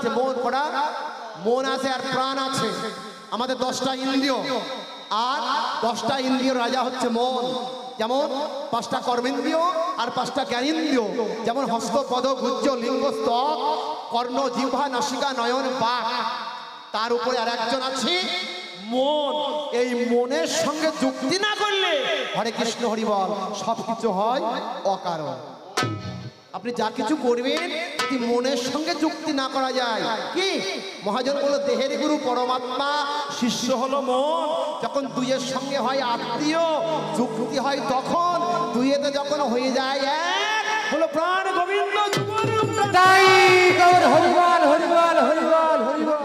আছে, মন কটা মন আছে আর প্রাণ আছে। আমাদের দশটা ইন্দ্রিয়। আর দশটা ইন্দ্রিয় রাজা হচ্ছে মন। যেমন পাঁচটা কর্মেন্দ্রিয় আর পাঁচটা জ্ঞানেন্দ্রিয়। যেমন হস্ত, পদ গুজ্জ লিঙ্গ স্তক কর্ণ, জিহ্বা, নাসিকা, নয়ন, বাক। তার উপরে আর একজন আছে, মন। এই মনের সঙ্গে যুক্তি না করলে, হরে কৃষ্ণ হরিবল সব কিছু হয় অকারণ। আপনি যা কিছু করবেন যদি মনের সঙ্গে যুক্তি না করা যায়। কি? মহাজন বলল দেহের গুরু পরমাত্মা শিষ্য হলো মন। যখন দুইয়ের সঙ্গে হয় আত্মীয় যুক্তি হয় তখন। দুইয়েতে যখন হয়ে যায় এক হলো প্রাণ গোবিন্দ যুগল তাই গৌর হরিবল হরিবল হরিবল হরিবল।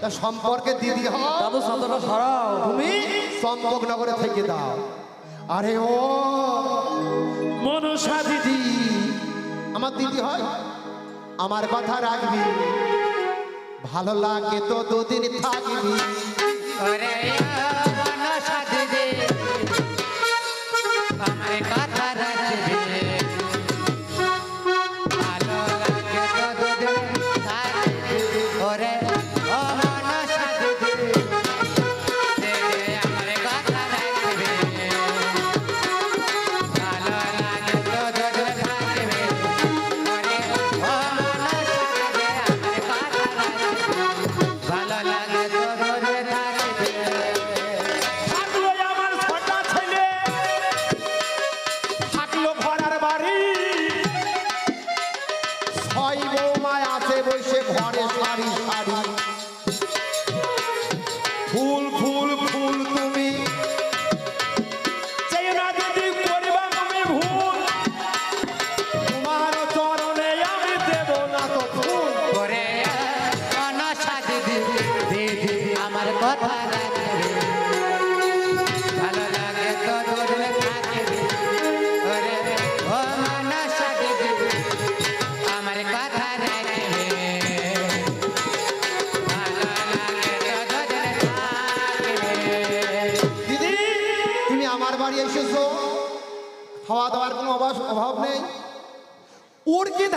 তা সম্পর্কে দিদি হয় সাঁতারটা সরাও। তুমি চম্পকনগরে থেকে দাও। আরে ও মনসা দিদি আমার দিদি হয় আমার কথা রাখবি। ভালো লাগে তো দুদিন থাকবি।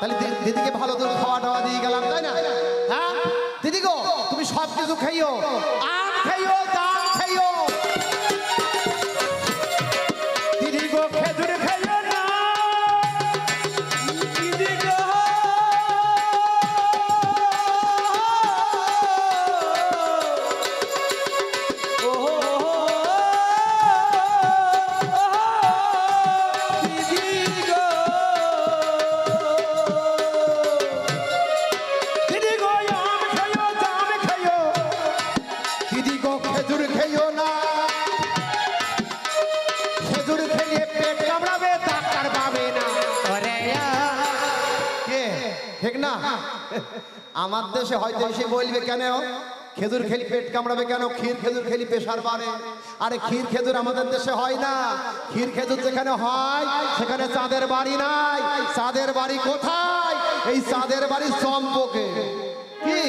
তাহলে দিদিকে ভালো করে খাওয়া দাওয়া দিয়ে গেলাম, তাই না? হ্যাঁ? দিদি গো, তুমি সব কিছু খাইও। ঠিক না? আমার দেশে হয়তো এসে বলবে, কেন? খেজুর খেলি পেট কামড়াবে কেন? ক্ষীর খেজুর খেলি পেশার বাড়ে আরে ক্ষীর খেজুর আমাদের দেশে হয় না। ক্ষীর খেজুর যেখানে হয়, সেখানে চাঁদের বাড়ি নাই। চাঁদের বাড়ি কোথায়? এই চাঁদের বাড়ি চম্পকে। কি?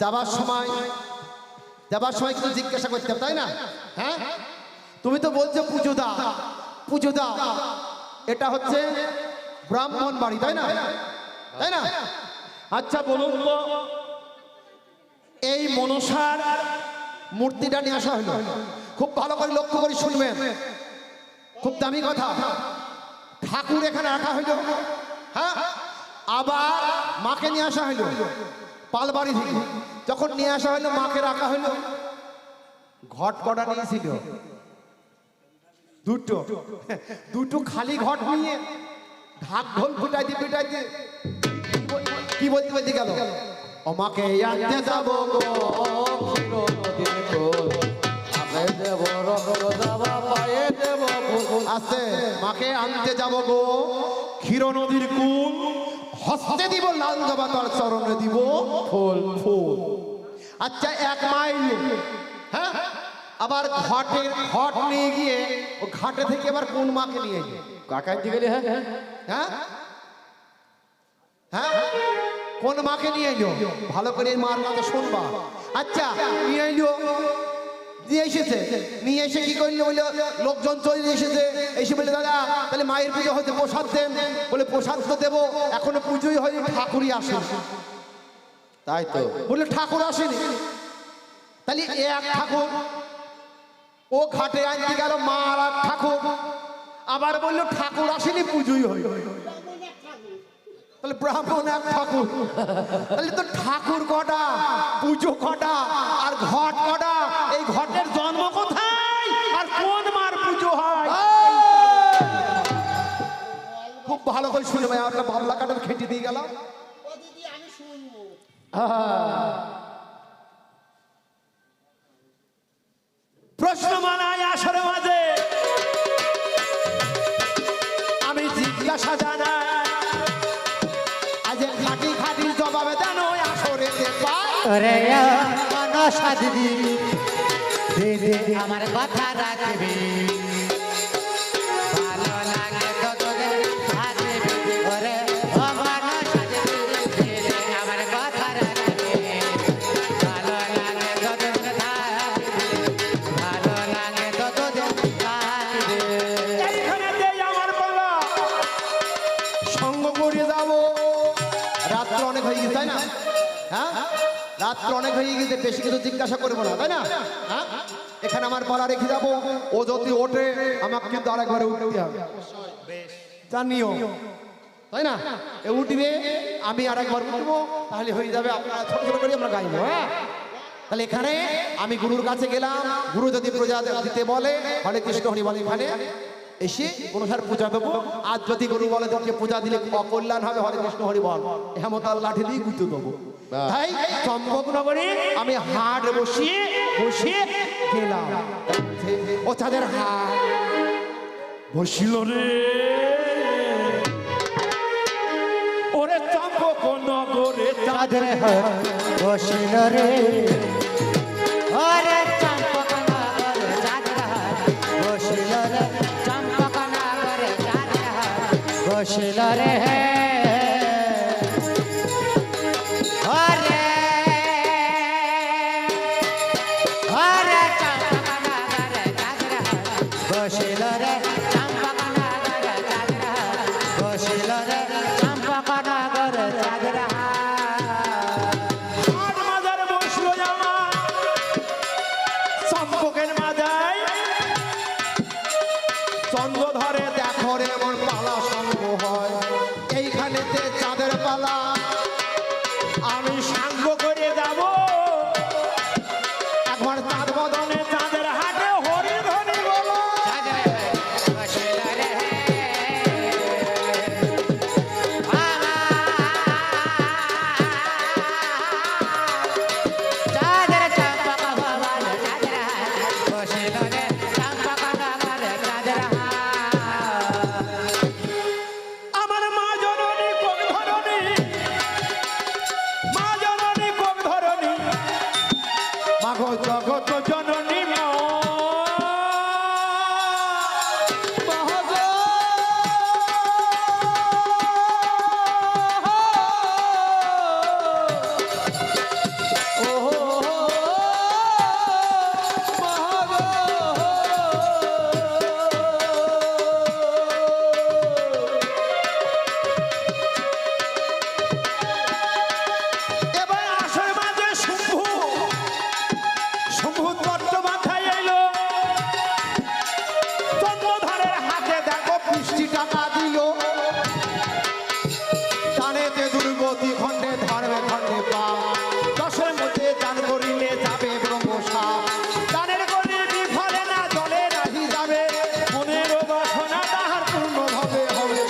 যাবার সময় যাবার সময় কিন্তু জিজ্ঞাসা করতে তাই না? হ্যাঁ? তুমি তো বলছো পুজো দা পুজো দা এটা হচ্ছে ব্রাহ্মণ বাড়ি, তাই না? তাই না? আচ্ছা বলুন তো, এই মনসার মূর্তিটা নিয়ে আসা হলো। খুব ভালো করে লক্ষ্য করে শুনবেন। খুব দামি কথা। ঠাকুর এখানে রাখা হইল হ্যাঁ? আবার মাকে নিয়ে আসা হইল পালবাড়ি থেকে। যখন নিয়ে আসা হইল মাকে রাখা হইল। ঘট কটা নিয়েছিল? দুটো। দুটো খালি ঘট নিয়ে ঢাক ঢোল ফুটাইতে ফুটাইতে কি বলতে বলতে গেল? আমাকে আনতে যাব। আস্তে। মাকে আনতে যাব গো ক্ষীর নদীর কুল। হস্তে দিব, লাল জবা তার চরণে দিব, ফুল ফুল। আচ্ছা এক মাইল। হ্যাঁ? আবার ঘাটের ঘট নিয়ে গিয়ে ও ঘাটে থেকে আবার কোন মাকে নিয়ে গিয়ে কাকা দিকে গেলে হ্যাঁ? হ্যাঁ? হ্যাঁ? কোন মাকে নিয়ে এলো? ভালো করে মার কথা শুনবা। আচ্ছা নিয়ে এলো নিয়ে এসেছে। নিয়ে এসে কি করল বলে লোকজন চলে এসেছে। এসে বলে দাদা, তাহলে মায়ের পুজো হয়তো প্রসাদ দেন। বলে, প্রসাদ তো দেবো, এখনও পুজোই হয়নি, ঠাকুরই আসে তাই তো। বলে ঠাকুর আসেনি। তাহলে এক ঠাকুর, ও ঘাটে আনতে গেল, মা আর ঠাকুর। আবার বলল, ঠাকুর আসেনি, পুজোই হই তাহলে ব্রাহ্মণ এক ঠাকুর। তাহলে তো ঠাকুর কটা, পুজো কটা, আর ঘট কটা করে শুনে ভাই আপনার বাবলা কাটার খেটে দিয়ে গেলাম। প্রশ্ন মানায় আসরে মাঝে আমি জিজ্ঞাসা জানাই, আজ খাটি খাটি জবাবে ওই আসরে আমার কথা রাখবি। এখানে আমার পালা রেখে যাব। ও যদি ওঠে, আমাকে কিন্তু আরেকবারে উঠতে হবে। জানিও। তাই না? এ উঠবে, আমি আরেকবার উঠবো, তাহলে হয়ে যাবে আপনারা ছোট ছোট করে আমরা গাইবো হ্যাঁ? তাহলে এখানে আমি গুরুর কাছে গেলাম। গুরু যদি প্রজা দিতে বলে, হরে কৃষ্ণ হরি বলে এখানে। এসে অনুসার পূজা দেবো। আর যদি গুরু বলে তোকে পূজা দিলে অকল্যাণ হবে হরে কৃষ্ণ হরি বল হেমতাল লাঠি দিয়ে গুঁতো দেবো। তাই চম্পকনগরে আমি হাট বসিয়ে বসিয়ে গেলাম। ও তাদের হাট। বসিল রে। ওরে চম্পক নগরে চাঁদের হাত বসিল রে। বসিল রে ওরে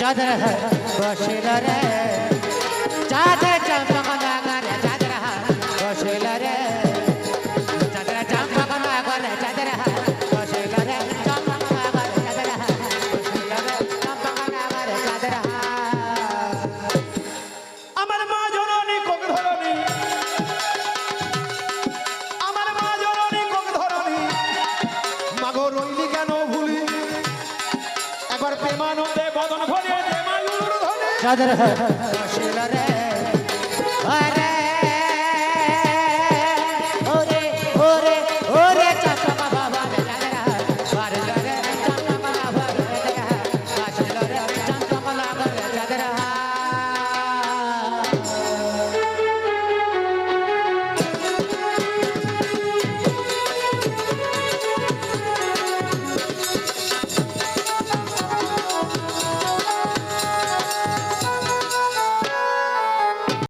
চাঁদের বসিল রে। চাঁদের চম্পক একবার